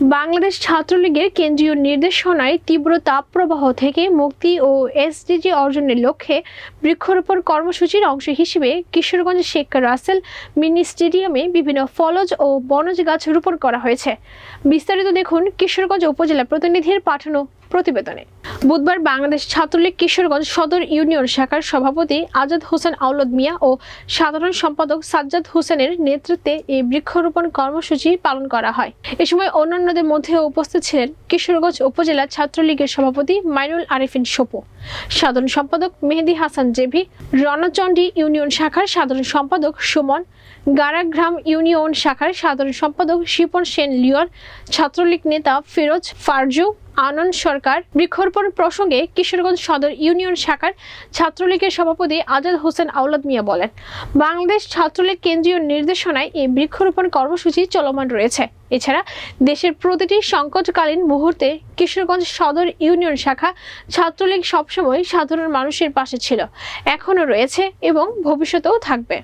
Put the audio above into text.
বাংলাদেশ ছাত্রলীগের কেন্দ্রীয় নির্দেশনায় তীব্র তাপপ্রবাহ থেকে মুক্তি ও এসডিজি অর্জনের লক্ষ্যে বৃক্ষরোপণ কর্মসূচির অংশ হিসেবে কিশোরগঞ্জ শেখ রাসেল মিনি স্টেডিয়ামে বিভিন্ন ফলজ ও বনজ গাছ রোপণ করা হয়েছে। বিস্তারিত দেখুন কিশোরগঞ্জ উপজেলা প্রতিনিধির পাঠানো প্রতিবেদনে। বুধবার বাংলাদেশ ছাত্রলীগ কিশোরগঞ্জ সদর ইউনিয়ন শাখার সভাপতি আজাদ হোসেন আউলদ মিয়া ও সাধারণ সম্পাদক সাজ্জাদ হোসেনের নেতৃত্বে এই বৃক্ষরোপণ কর্মসূচি পালন করা হয়। এ সময় অন্যান্যদের মধ্যে উপস্থিত ছিলেন কিশোরগঞ্জ উপজেলা ছাত্রলীগের সভাপতি মাইনুল আরিফিন সপু, সাধারণ সম্পাদক মেহেদি হাসান জেভি রণচণ্ডী ইউনিয়ন শাখার সাধারণ সম্পাদক সুমন, গারাগ্রাম ইউনিয়ন শাখার সাধারণ সম্পাদক শিপন সেন লিওর ছাত্রলীগ নেতা ফিরোজ ফারজু আনন্দ সরকার বৃক্ষরোপণ প্রসঙ্গে কিশোরগঞ্জ সদর ইউনিয়ন শাখার ছাত্রলীগের সভাপতি আজাদ হোসেন আওলাদ মিয়া বলেন, বাংলাদেশ ছাত্রলীগ কেন্দ্রীয় নির্দেশনায় এই বৃক্ষরোপণ কর্মসূচি চলমান রয়েছে। এছাড়া দেশের প্রতিটি সংকটকালীন মুহূর্তে কিশোরগঞ্জ সদর ইউনিয়ন শাখা ছাত্রলীগ সবসময় সাধারণ মানুষের পাশে ছিল, এখনও রয়েছে এবং ভবিষ্যতেও থাকবে।